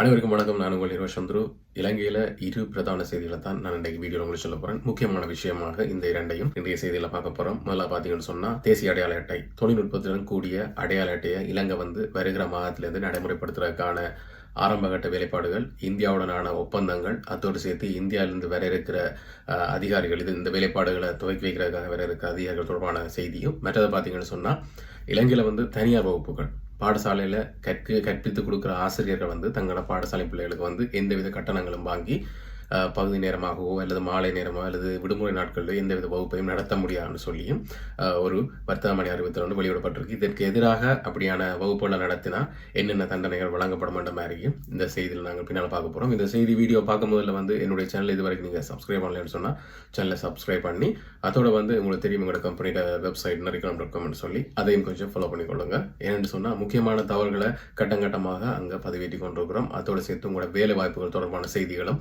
அனைவருக்கும் வணக்கம். நான் உங்கள் நிர்வ சந்துரு. இரு பிரதான செய்திகளை தான் நான் இன்றைக்கு வீடியோ உங்களுக்கு சொல்ல போகிறேன் முக்கியமான விஷயமாக இந்த இரண்டையும் இன்றைய செய்தியில் பார்க்க போகிறோம் முதல்ல பார்த்தீங்கன்னு சொன்னால் தேசிய அடையாள அட்டை. தொழில்நுட்பத்துடன் கூடிய அடையாள அட்டையை இலங்கை வந்து வருகிற மாதத்திலிருந்து நடைமுறைப்படுத்துறதுக்கான ஆரம்பகட்ட வேலைப்பாடுகள் இந்தியாவுடனான ஒப்பந்தங்கள் அதோடு சேர்த்து இந்தியாவிலிருந்து வர இருக்கிற அதிகாரிகள் இது இந்த வேலைப்பாடுகளை துவக்கி வைக்கிறதுக்காக வர இருக்கிற அதிகாரிகள் தொடர்பான செய்தியும் மற்றதை பார்த்தீங்கன்னு சொன்னால் இலங்கையில் வந்து தனியார் வகுப்புகள். பாடசாலையில் கற்க கற்பித்து கொடுக்குற ஆசிரியர்கள் வந்து தங்களோட பாடசாலை பிள்ளைகளுக்கு வந்து எந்தவித கட்டணங்களும் வாங்கி பகுதி நேரமாகவோ அல்லது மாலை நேரமோ அல்லது விடுமுறை நாட்களில் எந்தவித வகுப்பையும் நடத்த முடியாதுன்னு சொல்லியும் ஒரு வர்த்தகமணி அறிவித்தல் வந்து வெளியிடப்பட்டிருக்கு. இதற்கு எதிராக அப்படியான வகுப்புகளை நடத்தினா என்னென்ன தண்டனைகள் வழங்கப்படும் என்ற மாதிரியும் இந்த செய்தியில் நாங்கள் பின்னால் பார்க்க போகிறோம் இந்த செய்தி வீடியோ பார்க்கும் முதல்ல வந்து என்னுடைய சேனல் இது வரைக்கும் நீங்கள் சப்ஸ்கிரைப் பண்ணலன்னு சொன்னால் சேனலை சப்ஸ்கிரைப் பண்ணி அதோட வந்து உங்களுக்கு தெரியும் எங்களோட கம்பெனியோட வெப்சைட் நரிக்கலாம் டாட் காம்னு சொல்லி அதையும் கொஞ்சம் ஃபாலோ பண்ணிக்கொள்ளுங்க. ஏன்னு சொன்னால் முக்கியமான தகவல்களை கட்டம் கட்டமாக அங்கே பதிவேற்றி கொண்டிருக்கிறோம். அதோடு சேர்த்து உங்களோட வேலை வாய்ப்புகள் தொடர்பான செய்திகளும்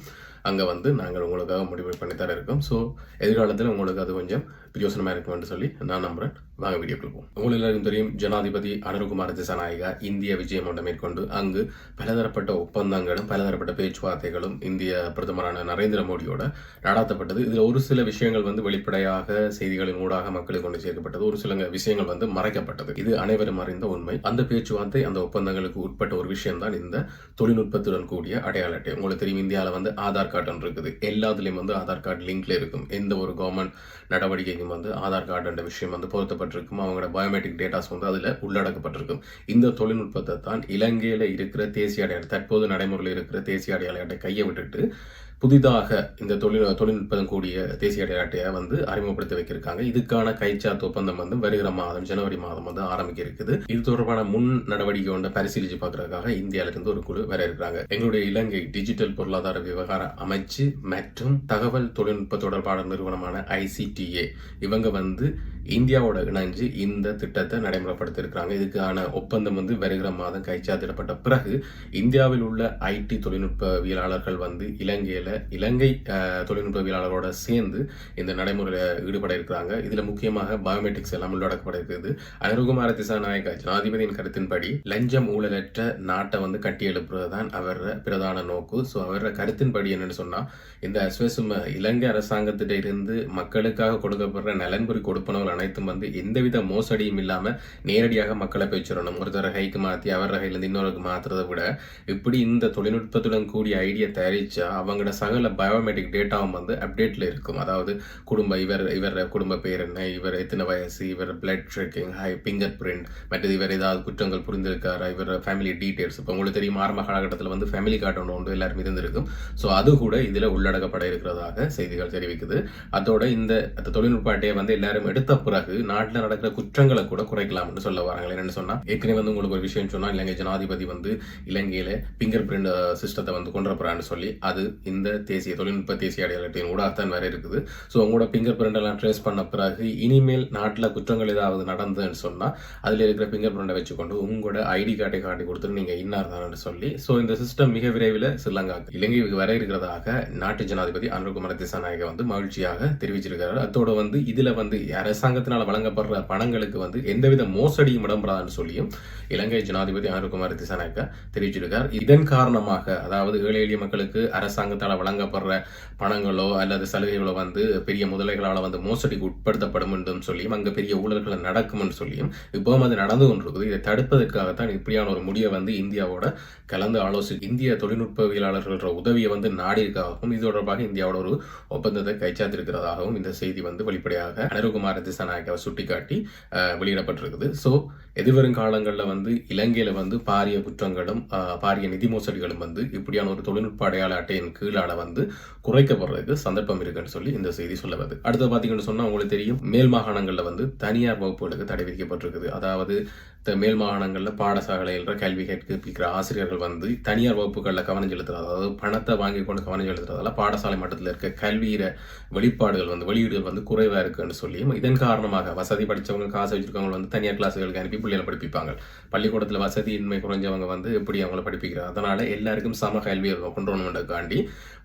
அங்கே வந்து நாங்கள் உங்களுக்காக முடிவு பண்ணி இருக்கோம். ஸோ எதிர்காலத்தில் உங்களுக்கு அது கொஞ்சம் பிரயோசனமாக இருக்கும்னு சொல்லி நான் நம்புறேன். வாங்க வீடியோக்குள்ள போவோம். உங்களுக்கு எல்லாருக்கும் தெரியும் ஜனாதிபதி அனுருகுமார் திசாநாயகா இந்திய விஜயம் ஒன்றை மேற்கொண்டு அங்கு பலதரப்பட்ட ஒப்பந்தங்களும் பலதரப்பட்ட பேச்சுவார்த்தைகளும் இந்திய பிரதமரான நரேந்திர மோடியோட நடாத்தப்பட்டது. இதில் ஒரு சில விஷயங்கள் வந்து வெளிப்படையாக செய்திகளின் ஊடாக மக்களுக்கு கொண்டு சேர்க்கப்பட்டது. ஒரு சில விஷயங்கள் வந்து மறைக்கப்பட்டது. இது அனைவரும் அறிந்த உண்மை. அந்த பேச்சுவார்த்தை அந்த ஒப்பந்தங்களுக்கு உட்பட்ட ஒரு விஷயம்தான் இந்த தொழில்நுட்பத்துடன் கூடிய அடையாள அட்டை. உங்களுக்கு தெரியும் இந்தியாவில் வந்து ஆதார் கார்டு இருக்குது. எல்லாத்துலேயும் வந்து ஆதார் கார்டு லிங்க்ல இருக்கும். எந்த ஒரு கவர்மெண்ட் நடவடிக்கைக்கும் வந்து ஆதார் கார்டுன்ற விஷயம் வந்து பொருத்தப்பட்டிருக்கும் அவங்களோட பயோமெட்ரிக் டேட்டாஸ் வந்து அதில் உள்ளடக்கப்பட்டிருக்கும். இந்த தொழில்நுட்பத்தை தான் இலங்கையில் இருக்கிற தேசிய அடையாள தற்போது நடைமுறையில் இருக்கிற தேசிய அடையாள கையை விட்டுட்டு புதிதாக இந்த தொழில் தொழில்நுட்பம் கூடிய தேசிய விளையாட்டையை வந்து அறிமுகப்படுத்தி வைக்கிருக்காங்க. இதுக்கான கைச்சாத்து ஒப்பந்தம் வந்து வருகிற மாதம் ஜனவரி மாதம் வந்து ஆரம்பிக்க இருக்குது இது தொடர்பான முன் நடவடிக்கை ஒன்றை பரிசீலிச்சு பார்க்கறதுக்காக இந்தியாவில இருந்து ஒரு குழு வர இருக்கிறாங்க எங்களுடைய இலங்கை டிஜிட்டல் பொருளாதார விவகார அமைச்சு மற்றும் தகவல் தொழில்நுட்ப தொடர்பான நிறுவனமான ஐசிடிஏ இவங்க வந்து இந்தியாவோட இணைஞ்சு இந்த திட்டத்தை நடைமுறைப்படுத்தி இருக்கிறாங்க இதுக்கான ஒப்பந்தம் வந்து வருகிற மாதம் கைச்சாத்திடப்பட்ட பிறகு இந்தியாவில் உள்ள ஐடி தொழில்நுட்பவியலாளர்கள் வந்து இலங்கையில் இலங்கை தொழில்நுட்பவியலாளரோட சேர்ந்து இந்த நடைமுறையில் ஈடுபட இருக்கிறாங்க. இதில் முக்கியமாக பயோமெட்ரிக்ஸ் எல்லாம் உள்ளடக்கப்பட இருக்குது. அனுகுமார திசாநாயக ஜனாதிபதியின் கருத்தின்படி லஞ்சம் ஊழலற்ற நாட்டை வந்து கட்டி எழுப்புறது தான் அவர் பிரதான நோக்கு. ஸோ அவர கருத்தின்படி என்னன்னு சொன்னால் இந்த அஸ்வசும இலங்கை அரசாங்கத்திட்ட இருந்து மக்களுக்காக கொடுக்கப்படுற நலன்புரி கொடுப்பனவுகள் அனைத்தும் வந்து எந்தவித மோசடியும் இல்லாமல் நேரடியாக மக்களை பேச்சிடணும் ஒருத்தர் கைக்கு மாற்றி அவர் ரகையிலிருந்து இன்னொருக்கு மாற்றுறதை விட இப்படி இந்த தொழில்நுட்பத்துடன் கூடிய ஐடியா தயாரிச்சா அவங்களோட சகல பயோமெட்ரிக் டேட்டாவும் வந்து அப்டேட்ல இருக்கும். அதாவது குடும்ப இவர் இவர் குடும்ப பேர் என்ன? இவர் எத்தனை வயசு? இவர் blood trekking high finger print மற்றது இவர் ஏதாவது குற்றங்கள் புரிந்திருக்காரா? இவர் ஃபேமிலி டீடைல்ஸ் இப்போ உங்களுக்கு தெரியும் ஆரம்ப காலகட்டத்தில் வந்து ஃபேமிலி கார்டு ஒன்று ஒன்று எல்லாருமே இருந்திருக்கும். ஸோ அது கூட இதில் உள்ளடக்கப்பட இருக்கிறதாக செய்திகள் தெரிவிக்குது. அதோட இந்த தொழில்நுட்ப அட்டையை வந்து எல்லாரும் எடுத்த பிறகு நாட்டில் நடக்கிற குற்றங்களை கூட குறைக்கலாம்னு சொல்ல வராங்க. என்னென்னு சொன்னால் ஏற்கனவே வந்து உங்களுக்கு ஒரு விஷயம் சொன்னால் இலங்கை ஜனாதிபதி வந்து இலங்கையில் ஃபிங்கர் பிரிண்ட் சிஸ்டத்தை வந்து கொண்டு வரப்போறான்னு சொல்லி அது இந்த தேசிய தொழில்நுட்ப தேசிய அடையாளத்தின் அட்டையின் ஊடாகத்தான் வேறு இருக்குது. ஸோ உங்களோட ஃபிங்கர் பிரிண்ட் எல்லாம் ட்ரேஸ் பண்ண பிறகு இனிமேல் நாட்டில் குற்றங்கள் ஏதாவது நடந்ததுன்னு சொன்னா அதுல இருக்கிற ஃபிங்கர் பிரிண்டை வச்சுக்கொண்டு உங்களோட ஐடி கார்டை காட்டி கொடுத்துட்டு நீங்கள் இன்னார் தானு சொல்லி ஸோ இந்த சிஸ்டம் மிக விரைவில் ஸ்ரீலங்காக்கு இலங்கைக்கு வர இருக்கிறதாக நாட்டு ஜனாதிபதி அனுகுமார திசாநாயக வந்து மகிழ்ச்சியாக தெரிவிச்சிருக்கிறார். அதோட வந்து இதில் வந்து அரசாங்கத்தினால் வழங்கப்படுற பணங்களுக்கு வந்து எந்தவித மோசடியும் இடம்பெறாதுன்னு சொல்லியும் இலங்கை ஜனாதிபதி அனுகுமார திசாநாயக்கா தெரிவிச்சிருக்கார் இதன் காரணமாக அதாவது ஏழை எளிய மக்களுக்கு அரசாங்கத்தால் வழங்கப்படுற பணங்களோ அல்லது சலுகைகளோ வந்து பெரிய முதலைகளால் வந்து மோசடிக்கு உட்படுத்தப்படும் என்றும் சொல்லியும் அங்கே பெரிய ஊழல்கள் நடக்கும்னு சொல்லியும் இப்பவும் அது நடந்து கொண்டிருக்குது. இதை தடுப்பதற்காகத்தான் இப்படியான ஒரு முடிவை வந்து இந்தியாவோட கலந்து ஆலோசி இந்திய தொழில்நுட்பவியலாளர்கள உதவியை வந்து நாடியிருக்காகவும் இது தொடர்பாக இந்தியாவோட ஒரு ஒப்பந்தத்தை கைச்சாத்திருக்கிறதாகவும் இந்த செய்தி வந்து வெளிப்படையாக அனுகுமார திசாநாயக்காவை சுட்டிக்காட்டி வெளியிடப்பட்டிருக்குது. ஸோ எதிர்வரும் காலங்களில் வந்து இலங்கையில் வந்து பாரிய குற்றங்களும் பாரிய நிதி மோசடிகளும் வந்து இப்படியான ஒரு தொழில்நுட்ப அடையாள அட்டையின் கீழால வந்து குறைக்கப்படுறதுக்கு சந்தர்ப்பம் இருக்குன்னு சொல்லி இந்த செய்தி சொல்ல வருது. அடுத்து பார்த்தீங்கன்னு சொன்னால் உங்களுக்கு தெரியும் மேல் மாகாணங்களில் வந்து தனியார் வகுப்புகளுக்கு தடை விதிக்கப்பட்டிருக்குது. அதாவது த- மேல் மாகாணங்களில் பாடசாலையில் கல்வி கற்பிக்கிற ஆசிரியர்கள் வந்து தனியார் வகுப்புகளில் கவனம் செலுத்துறது அதாவது பணத்தை வாங்கி கொண்டு கவனம் செலுத்துறதால பாடசாலை மட்டத்தில் இருக்க கல்வியில வெளிப்பாடுகள் வந்து வெளியீடுகள் வந்து குறைவாக இருக்குன்னு சொல்லியும் இதன் காரணமாக வசதி படித்தவங்க காசு வச்சிருக்கவங்க வந்து தனியார் கிளாஸுகளுக்கு அனுப்பி பிள்ளைகளை படிப்பிப்பாங்க. பள்ளிக்கூடத்தில் வசதி இன்மை குறைஞ்சவங்க வந்து எப்படி அவங்கள படிப்பிக்கிறாங்க? அதனால எல்லாருக்கும் சம கல்வி கொண்டு வரணுன்றதுக்காண்டி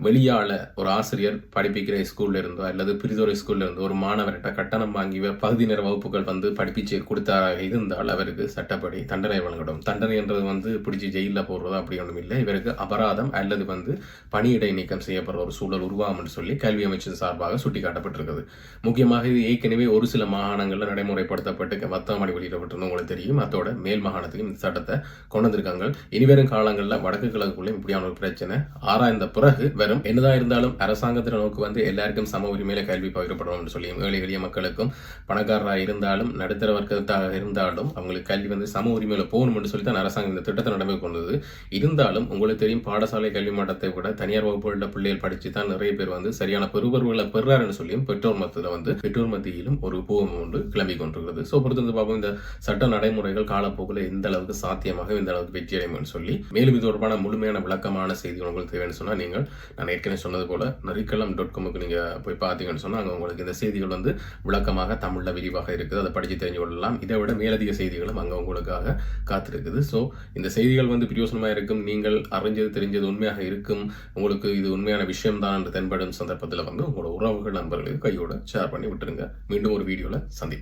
வெளியால ஒரு ஆசிரியர் படிப்பிக்கிற ஸ்கூல்ல இருந்தோ அல்லது பிரிதொரு ஸ்கூல்ல இருந்தோ ஒரு மாணவர்கிட்ட கட்டணம் வாங்கி பகுதி நேர வகுப்புகள் வந்து படிப்பிச்சு கொடுத்தாராக இருந்தால் அவருக்கு சட்டப்படி தண்டனை வழங்கப்படும் தண்டனை என்றது வந்து பிடிச்சி ஜெயிலில் போடுறதா அப்படி ஒன்றும் இல்லை. இவருக்கு அபராதம் அல்லது வந்து பணியிடை நீக்கம் செய்யப்படுற ஒரு சூழல் உருவாகும் என்று சொல்லி கல்வி அமைச்சர் சார்பாக சுட்டிக்காட்டப்பட்டிருக்குது. முக்கியமாக இது ஏற்கனவே ஒரு சில மாகாணங்களில் நடைமுறைப்படுத்தப்பட்டு வர்த்தமானி வெளியிடப்பட்டிருந்தோம் உங்களுக்கு தெரியும். அதோட மேல் மாகாணத்துக்கும் இந்த சட்டத்தை கொண்டு வந்திருக்காங்க இனிவரும் காலங்களில் வடக்கு கிழக்குள்ளே இப்படியான ஒரு பிரச்சனை ஆராய்ந்த பிறகு வெறும் என்னதான் இருந்தாலும் அரசாங்கத்தின் நோக்கு வந்து எல்லாருக்கும் சம உரிமையில கல்வி பகிரப்படணும்னு சொல்லி ஏழை எளிய மக்களுக்கும் பணக்காரராக இருந்தாலும் நடுத்தர வர்க்கத்தாக இருந்தாலும் அவங்களுக்கு கல்வி வந்து சம உரிமையில போகணும்னு சொல்லி தான் அரசாங்கம் இந்த திட்டத்தை நடைமுறை கொண்டது. இருந்தாலும் உங்களுக்கு தெரியும் பாடசாலை கல்வி மட்டத்தை விட தனியார் வகுப்புகளில் பிள்ளைகள் படிச்சு தான் நிறைய பேர் வந்து சரியான பெருவர்களை பெறாருன்னு சொல்லியும் பெற்றோர் மத்தியில் வந்து பெற்றோர் மத்தியிலும் ஒரு பூவம் ஒன்று கிளம்பி கொண்டிருக்கிறது. ஸோ பொறுத்து பார்ப்போம். இந்த சட்ட நடைமுறைகள் காலப்போக்கில் எந்த அளவுக்கு சாத்தியமாக இந்த அளவுக்கு வெற்றி அடையும்னு சொல்லி மேலும் இது தொடர்பான முழுமையான விளக்கமான செய்தி உங்களுக்கு தேவைன்னு சொன்னால் நீங்கள் நான் ஏற்கனவே சொன்னது போல நரிக்கலம் டாட் காமுக்கு நீங்கள் போய் பார்த்தீங்கன்னு சொன்னால் அங்கே உங்களுக்கு இந்த செய்திகள் வந்து விளக்கமாக தமிழில் விரிவாக இருக்குது. அதை படித்து தெரிஞ்சு கொள்ளலாம். இதை விட மேலதிக செய்திகளும் அங்கே உங்களுக்காக காத்திருக்குது. ஸோ இந்த செய்திகள் வந்து பிரயோசனமாக இருக்கும் நீங்கள் அறிஞ்சது தெரிஞ்சது உண்மையாக இருக்கும் உங்களுக்கு இது உண்மையான விஷயம் தான் என்று தென்படும் சந்தர்ப்பத்தில் வந்து உங்களோட உறவுகள் நண்பர்களுக்கு கையோட ஷேர் பண்ணி விட்டுருங்க. மீண்டும் ஒரு வீடியோவில் சந்திப்போம்.